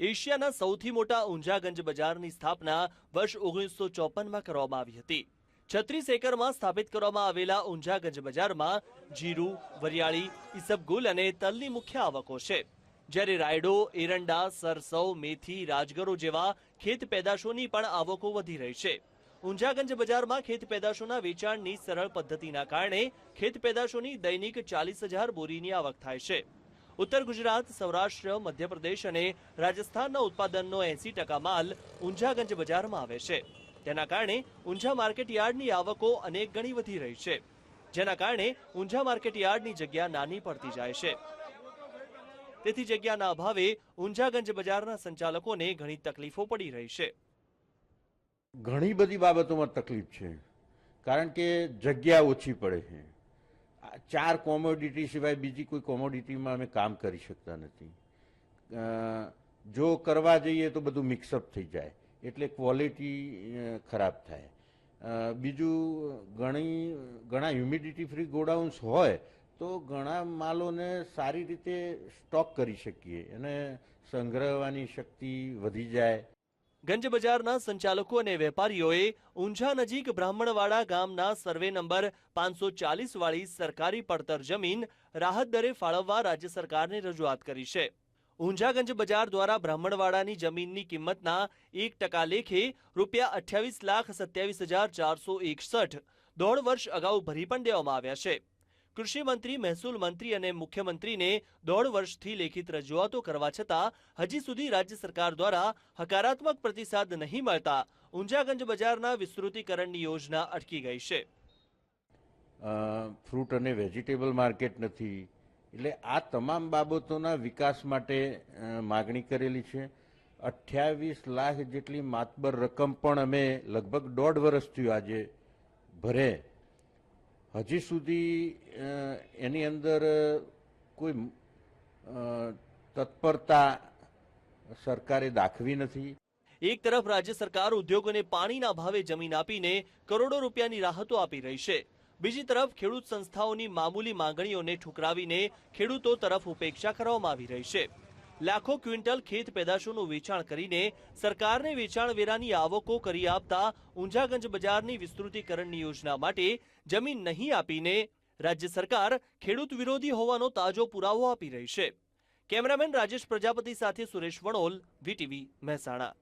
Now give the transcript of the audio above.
એશિયાના સૌથી મોટા ઊંઝાગંજ બજારની સ્થાપના વર્ષ ઓગણીસો ચોપનમાં કરવામાં આવી હતી. છત્રીસ એકરમાં સ્થાપિત કરવામાં આવેલા ઊંઝાગંજ બજારમાં જીરું, વરિયાળી, ઈસબગુલ અને તલની મુખ્ય આવકો છે. જ્યારે રાયડો, એરંડા, સરસવ, મેથી, રાજગરો જેવા ખેત પેદાશોની પણ આવકો વધી રહી છે. ઊંઝાગંજ બજારમાં ખેત પેદાશોના વેચાણની સરળ પદ્ધતિના કારણે ખેત પેદાશોની દૈનિક ચાલીસ હજાર બોરીની આવક થાય છે. ઉત્તર ગુજરાત, સૌરાષ્ટ્ર, મધ્યપ્રદેશ અને રાજસ્થાનના ઉત્પાદનનો એસી ટકા માલ ઊંઝાગંજ બજારમાં આવે છે. તેના કારણે ઊંઝા માર્કેટ યાર્ડની આવકો અનેક ગણી વધી રહી છે. જેના કારણે ઊંઝા માર્કેટ યાર્ડની જગ્યા નાની પડતી જાય છે. તેથી જગ્યાના અભાવે ઊંઝાગંજ બજારના સંચાલકોને ઘણી તકલીફો પડી રહી છે. ઘણી બધી બાબતોમાં તકલીફ છે. કારણ કે જગ્યા ઓછી પડે છે. ચાર કોમોડિટી સિવાય બીજી કોઈ કોમોડિટીમાં અમે કામ કરી શકતા નથી. જો કરવા જઈએ તો બધું મિક્સઅપ થઈ જાય, એટલે ક્વોલિટી ખરાબ થાય. બીજું, ઘણી, ઘણા હ્યુમિડિટી ફ્રી ગોડાઉન્સ હોય, તો ઘણા માલોને સારી રીતે સ્ટોક કરી શકીએ. અને સંગ્રહવાની શક્તિ વધી જાય. ગંજ બજારના સંચાલકો અને વેપારીઓએ ઊંઝા નજીક બ્રાહ્મણવાડા ગામના સર્વે નંબર પાંચસો ચાલીસ વાળી સરકારી પડતર જમીન રાહત દરે ફાળવવા રાજ્ય સરકારને રજૂઆત કરી છે. ઊંઝાગંજ બજાર દ્વારા બ્રાહ્મણવાડાની જમીનની કિંમતના એક ટકા લેખે રૂપિયા અઠ્યાવીસ લાખ સત્યાવીસ હજાર ચારસો એકસઠ દોઢ વર્ષ અગાઉ ભરી પણ દેવામાં આવ્યા છે. કૃષિ મંત્રી, મહેસૂલ મંત્રી અને મુખ્યમંત્રીને દોઢ વર્ષથી લેખિત રજૂઆતો કરવા છતાં હજી સુધી રાજ્ય સરકાર દ્વારા હકારાત્મક પ્રતિસાદ નહીં મળતા ઊંઝાગંજ બજારના વિસ્તૃતિકરણની યોજના અટકી ગઈ છે. ફ્રૂટ અને વેજીટેબલ માર્કેટ નથી. એટલે આ તમામ બાબતોના વિકાસ માટે માગણી કરેલી છે. અઠ્યાવીસ લાખ જેટલી માતબર રકમ પણ અમે લગભગ દોઢ વર્ષ થયું આજે ભરે હજી સુધી એની અંદર કોઈ તત્પરતા સરકારે દાખવી નથી. એક તરફ રાજ્ય સરકાર ઉદ્યોગોને પાણીના ભાવે જમીન આપીને કરોડો રૂપિયાની રાહતો આપી રહી છે. બીજી તરફ ખેડૂત સંસ્થાઓની મામૂલી માંગણીઓને ઠુકરાવીને ખેડૂતો તરફ ઉપેક્ષા કરવામાં આવી રહી છે. લાખો ક્વિન્ટલ ખેત પેદાશોનું વેચાણ કરીને સરકારને વેચાણ વેરાની આવકો કરી આપતા ઊંઝાગંજ બજારની વિસ્તૃતિકરણની યોજના માટે જમીન નહીં આપીને રાજ્ય સરકાર ખેડૂત વિરોધી હોવાનો તાજો પુરાવો આપી રહી છે. કેમેરામેન રાજેશ પ્રજાપતિ સાથે સુરેશ વણોલ, વીટીવી મહેસાણા.